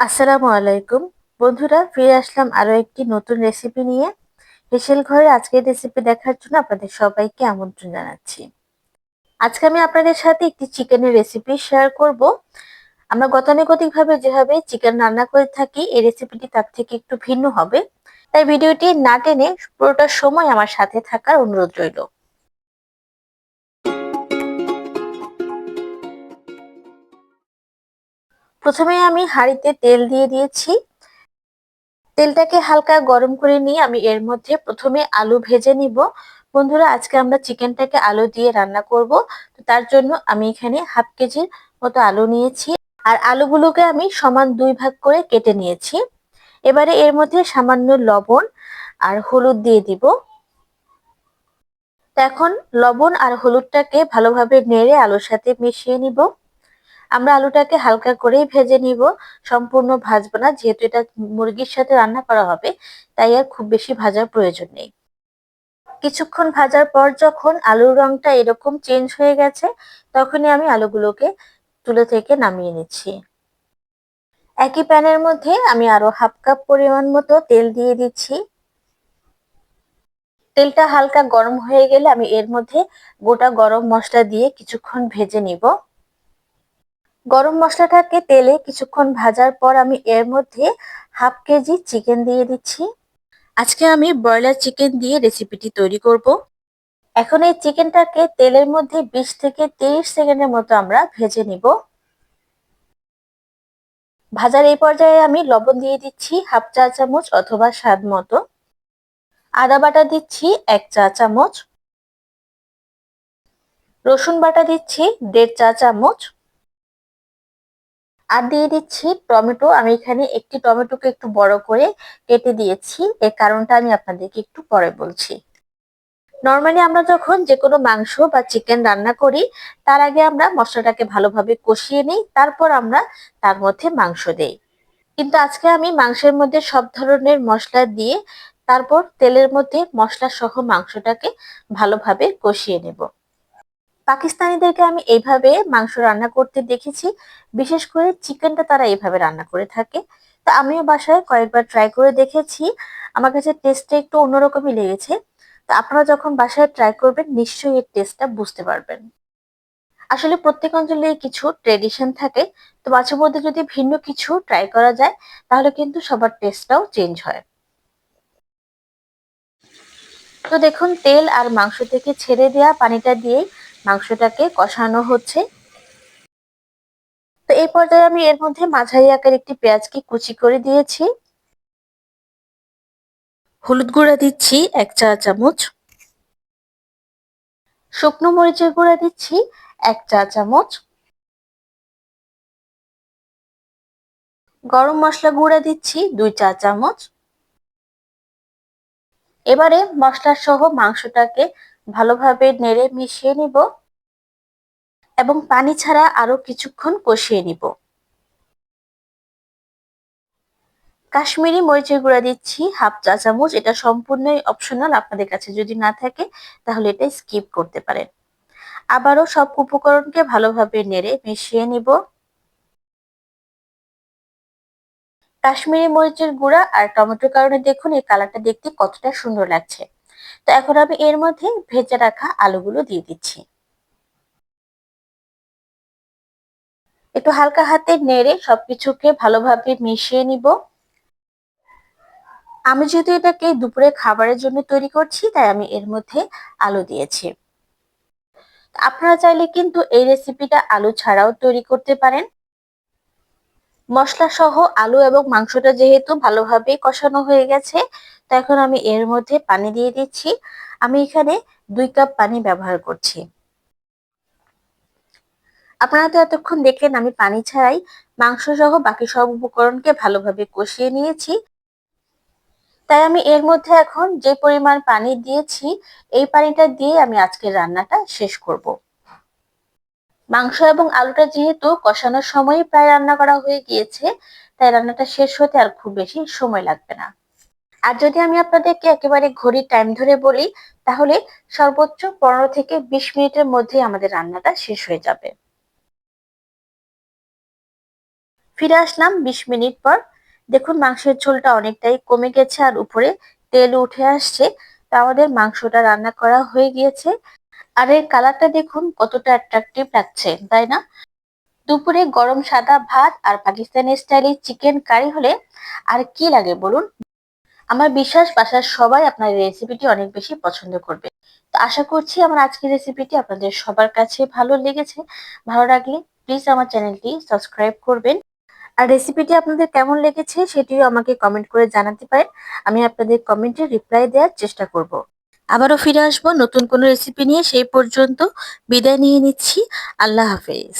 আসসালামু আলাইকুম। বন্ধুরা, ফিরে আসলাম আরও একটি নতুন রেসিপি নিয়ে। হেসেল ঘরে আজকের রেসিপি দেখার জন্য আপনাদের সবাইকে আমন্ত্রণ জানাচ্ছি। আজকে আমি আপনাদের সাথে একটি চিকেনের রেসিপি শেয়ার করব। আমরা গতানুগতিক ভাবে যেভাবে চিকেন রান্না করে থাকি, এই রেসিপিটি তার থেকে একটু ভিন্ন হবে। তাই ভিডিওটি না টেনে পুরোটা সময় আমার সাথে থাকার অনুরোধ রইল। প্রথমে আমি হাঁড়িতে তেল দিয়ে দিয়েছি। তেলটাকে হালকা গরম করে নিয়ে আমি এর মধ্যে প্রথমে আলু ভেজে নিব। বন্ধুরা, আজকে আমরা চিকেনটাকে আলু দিয়ে রান্না করব। তো তার জন্য আমি এখানে হাফ কেজির মতো আলু নিয়েছি। আর আলুগুলোকে আমি সমান দুই ভাগ করে কেটে নিয়েছি। এবারে এর মধ্যে সামান্য লবণ আর হলুদ দিয়ে দিব। এখন লবণ আর হলুদটাকে ভালোভাবে নেড়ে আলুর সাথে মিশিয়ে নিব। আমরা আলুটাকে হালকা করেই ভেজে নিব। সম্পূর্ণ ভাজবো না, যেহেতু এটা মুরগির সাথে রান্না করা হবে, তাই আর খুব বেশি ভাজার প্রয়োজন নেই। কিছুক্ষণ ভাজার পর যখন আলুর রংটা এরকম চেঞ্জ হয়ে গেছে, তখনই আমি আলুগুলোকে তুলে থেকে নামিয়ে নিচ্ছি। একই প্যানের মধ্যে আমি আরও হাফ কাপ পরিমাণ মতো তেল দিয়ে দিচ্ছি। তেলটা হালকা গরম হয়ে গেলে আমি এর মধ্যে গোটা গরম মশলা দিয়ে কিছুক্ষণ ভেজে নিব। গরম মশলাটাকে তেলে কিছুক্ষণ ভাজার পর আমি এর মধ্যে হাফ কেজি চিকেন দিয়ে দিচ্ছি। আজকে আমি ব্রয়লার চিকেন দিয়ে রেসিপিটি তৈরি করব। এখন এই চিকেনটাকে তেলের মধ্যে বিশ থেকে তিরিশ সেকেন্ডের মতো আমরা ভেজে নিব। ভাজার এই পর্যায়ে আমি লবণ দিয়ে দিচ্ছি হাফ চা চামচ অথবা স্বাদ মতো। আদা বাটা দিচ্ছি এক চা চামচ। রসুন বাটা দিচ্ছি দেড় চা চামচ। আর দিয়ে দিচ্ছি টমেটো। আমি এখানে একটি টমেটোকে একটু বড় করে কেটে দিয়েছি। এর কারণটা আমি আপনাদেরকে একটু পরে বলছি। নর্মালি আমরা যখন যে কোনো মাংস বা চিকেন রান্না করি, তার আগে আমরা মশলাটাকে ভালোভাবে কষিয়ে নিই, তারপর আমরা তার মধ্যে মাংস দেই। কিন্তু আজকে আমি মাংসের মধ্যে সব ধরনের মশলা দিয়ে তারপর তেলের মধ্যে মশলা সহ মাংসটাকে ভালোভাবে কষিয়ে নেব। পাকিস্তানিদেরকে আমি এইভাবে মাংস রান্না করতে দেখেছি, বিশেষ করে চিকেনটা তারা এইভাবে রান্না করে থাকে। তা আমিও বাসায় কয়েকবার ট্রাই করে দেখেছি, আমার কাছে টেস্টটা একটু অন্যরকমই লেগেছে। তা আপনারা যখন বাসায় ট্রাই করবেন, নিশ্চয়ই এর টেস্টটা বুঝতে পারবেন। আসলে প্রত্যেক অঞ্চলে কিছু ট্রেডিশন থাকে, তো মাঝে মধ্যে যদি ভিন্ন কিছু ট্রাই করা যায়, তাহলে কিন্তু সবার টেস্টটাও চেঞ্জ হয়। তো দেখুন, তেল আর মাংস থেকে ছেড়ে দেওয়া পানিটা দিয়েই মাংসটাকে কষানো হচ্ছে। তো এই পর্যায়ে আমি এর মধ্যে মাঝারি আকার একটি পেঁয়াজকে কুচি করে দিয়েছি। হলুদ গুঁড়া দিচ্ছি এক চা চামচ। শুকনো মরিচের গুঁড়া দিচ্ছি এক চা চামচ। গরম মশলা গুঁড়া দিচ্ছি দুই চা চামচ। এবারে মশলা সহ মাংসটাকে ভালোভাবে নেড়ে মিশিয়ে নিব এবং পানি ছাড়া আরও কিছুক্ষণ কষিয়ে নিব। কাশ্মীরি মরিচের গুঁড়া দিচ্ছি, হাফ চা চামচ। এটা সম্পূর্ণই অপশনাল আপনাদের কাছে যদি না থাকে, তাহলে এটা স্কিপ করতে পারেন। আবারও সব উপকরণকে ভালোভাবে নেড়ে মিশিয়ে নিব। কাশ্মীরি মরিচের গুঁড়া আর টমেটোর কারণে দেখুন, এই কালারটা দেখতে কতটা সুন্দর লাগছে। তো এখন আমি এর মধ্যে ভেজে রাখা আলুগুলো দিয়ে দিচ্ছি। একটু হালকা হাতে নেড়ে সবকিছুকে ভালোভাবে মিশিয়ে নিব। আমি যেহেতু এটাকে দুপুরে খাবারের জন্য তৈরি করছি, তাই আমি এর মধ্যে আলু দিয়েছি। আপনারা চাইলে কিন্তু এই রেসিপিটা আলু ছাড়াও তৈরি করতে পারেন। মশলা সহ আলু এবং মাংসটা যেহেতু ভালোভাবে কষানো হয়ে গেছে, তো এখন আমি এর মধ্যে পানি দিয়ে দিচ্ছি। আমি এখানে দুই কাপ পানি ব্যবহার করছি। আপনারা তো এতক্ষণ দেখলেন আমি পানি ছাড়াই মাংস সহ বাকি সব উপকরণকে ভালোভাবে কষিয়ে নিয়েছি। তাই আমি এর মধ্যে এখন যে পরিমাণ পানি দিয়েছি, এই পানিটা দিয়ে আমি আজকের রান্নাটা শেষ করব। মাংস এবং আলুটা যেহেতু কষানোর সময় প্রায় রান্না করা হয়ে গিয়েছে, তাই রান্নাটা শেষ হতে আর খুব বেশি সময় লাগবে না। আর যদি আমি আপনাদেরকে একেবারে ঘড়ির টাইম ধরে বলি, তাহলে সর্বোচ্চ পনেরো থেকে বিশ মিনিটের মধ্যে আমাদের রান্নাটা শেষ হয়ে যাবে। ফিরে আসলাম বিশ মিনিট পর। দেখুন মাংসের ঝোলটা অনেকটাই কমে গেছে আর উপরে তেল উঠে আসছে। তা আমাদের মাংসটা রান্না করা হয়ে গিয়েছে। আর এর কালারটা দেখুন, কতটা অ্যাট্রাকটিভ লাগছে, তাই না? দুপুরে গরম সাদা ভাত আর পাকিস্তানি স্টাইলে চিকেন কারি হলে আর কি লাগে বলুন? আমার বিশ্বাস বাসার সবাই আপনার রেসিপিটি অনেক বেশি পছন্দ করবে। তো আশা করছি আমার আজকের রেসিপিটি আপনাদের সবার কাছে ভালো লেগেছে। ভালো লাগলে প্লিজ আমার চ্যানেলটি সাবস্ক্রাইব করবেন। আর রেসিপিটি আপনাদের কেমন লেগেছে সেটিও আমাকে কমেন্ট করে জানাতে পারেন। আমি আপনাদের কমেন্টে রিপ্লাই দেওয়ার চেষ্টা করব। আবারও ফিরে আসব। নতুন কোনো রেসিপি নিয়ে সেই পর্যন্ত বিদায় নিয়ে নিচ্ছি। আল্লাহ হাফেজ।